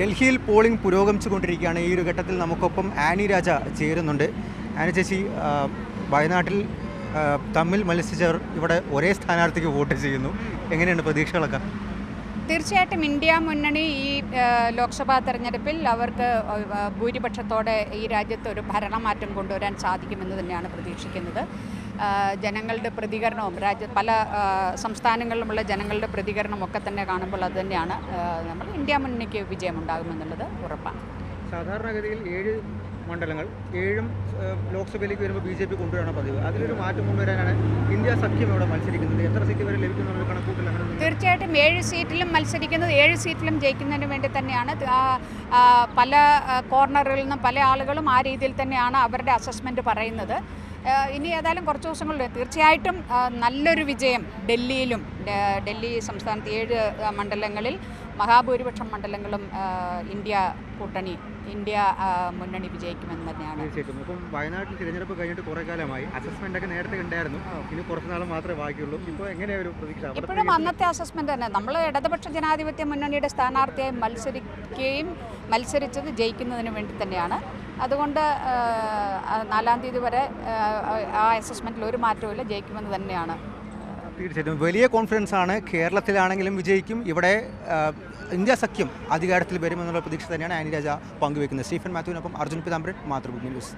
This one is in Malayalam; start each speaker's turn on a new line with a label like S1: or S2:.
S1: ഡൽഹിയിൽ പോളിംഗ് പുരോഗമിച്ചുകൊണ്ടിരിക്കുകയാണ്. ഈ ഒരു ഘട്ടത്തിൽ നമുക്കൊപ്പം ആനി രാജ ചേരുന്നുണ്ട്. ആനി ചേച്ചി വയനാട്ടിൽ തമ്മിൽ മത്സരിച്ചവർ ഇവിടെ ഒരേ സ്ഥാനാർത്ഥിക്ക് വോട്ട് ചെയ്യുന്നു. എങ്ങനെയാണ് പ്രതീക്ഷകളൊക്കെ?
S2: തീർച്ചയായിട്ടും ഇന്ത്യ മുന്നണി ഈ ലോക്സഭാ തെരഞ്ഞെടുപ്പിൽ അവർക്ക് ഭൂരിപക്ഷത്തോടെ ഈ രാജ്യത്ത് ഒരു ഭരണമാറ്റം കൊണ്ടുവരാൻ സാധിക്കുമെന്ന് തന്നെയാണ് പ്രതീക്ഷിക്കുന്നത്. ജനങ്ങളുടെ പ്രതികരണവും രാജ്യ പല സംസ്ഥാനങ്ങളിലുമുള്ള ജനങ്ങളുടെ പ്രതികരണം ഒക്കെ തന്നെ കാണുമ്പോൾ അത് തന്നെയാണ്. നമ്മൾ ഇന്ത്യ മുന്നണിക്ക് വിജയമുണ്ടാകുമെന്നുള്ളത് ഉറപ്പാണ്.
S1: സാധാരണഗതിയിൽ ഏഴ് മണ്ഡലങ്ങൾ ഏഴും ലോക്സഭയിലേക്ക് വരുമ്പോൾ ബി ജെ പി കൊണ്ടുവരാണ് പതിവ്. അതിലൊരു മാറ്റം കൊണ്ടുവരാനാണ് ഇന്ത്യ സഖ്യം ഇവിടെ മത്സരിക്കുന്നത്. എത്ര സീറ്റ് വരെ ലഭിക്കുന്നു കണക്കൂട്ടിലാണ്
S2: തീർച്ചയായിട്ടും ഏഴ് സീറ്റിലും മത്സരിക്കുന്നത് ഏഴ് സീറ്റിലും ജയിക്കുന്നതിന് വേണ്ടി തന്നെയാണ്. പല കോർണറുകളിൽ നിന്നും പല ആളുകളും ആ രീതിയിൽ തന്നെയാണ് അവരുടെ അസസ്മെന്റ് പറയുന്നത്. ഇനി ഏതായാലും കുറച്ച് ദിവസങ്ങളിൽ തീർച്ചയായിട്ടും നല്ലൊരു വിജയം ഡൽഹിയിലും ഡൽഹി സംസ്ഥാനത്ത് ഏഴ് മണ്ഡലങ്ങളിൽ മഹാഭൂരിപക്ഷം മണ്ഡലങ്ങളും ഇന്ത്യ കൂട്ടണി ഇന്ത്യ മുന്നണി വിജയിക്കുമെന്ന് തന്നെയാണ്.
S1: തീർച്ചയായിട്ടും. ഇപ്പം വയനാട്ടിൽ തിരഞ്ഞെടുപ്പ് കഴിഞ്ഞിട്ട് കുറേ കാലമായി അസസ്മെന്റ് ഒക്കെ നേരത്തെ ഉണ്ടായിരുന്നു. ഇനി കുറച്ച് നാൾ മാത്രമേ ബാക്കിയുള്ളൂ. ഇപ്പോൾ എങ്ങനെയൊരു ഒരു പ്രതീക്ഷ?
S2: ഇപ്പോഴും അന്നത്തെ അസസ്മെന്റ് തന്നെ. നമ്മൾ ഇടതുപക്ഷ ജനാധിപത്യ മുന്നണിയുടെ സ്ഥാനാർത്ഥിയായി മത്സരിക്കുകയും മത്സരിച്ചത് ജയിക്കുന്നതിന് വേണ്ടി തന്നെയാണ്. അതുകൊണ്ട് നാലാം തീയതി വരെ ആ, അസസ്മെന്റിൽ ഒരു മാറ്റവും ജയിക്കുമെന്ന് തന്നെയാണ്.
S1: തീർച്ചയായിട്ടും. വലിയ കോൺഫിഡൻസ് ആണ്. കേരളത്തിലാണെങ്കിലും വിജയിക്കും. ഇവിടെ ഇന്ത്യ സഖ്യം അധികാരത്തിൽ വരുമെന്നുള്ള പ്രതീക്ഷ തന്നെയാണ് ആനി രാജ പങ്കുവെക്കുന്നത്. സ്റ്റീഫൻ മാത്യുവിനൊപ്പം അർജുൻ പിതാംബരൻ മാതൃഭൂമി ന്യൂസ്.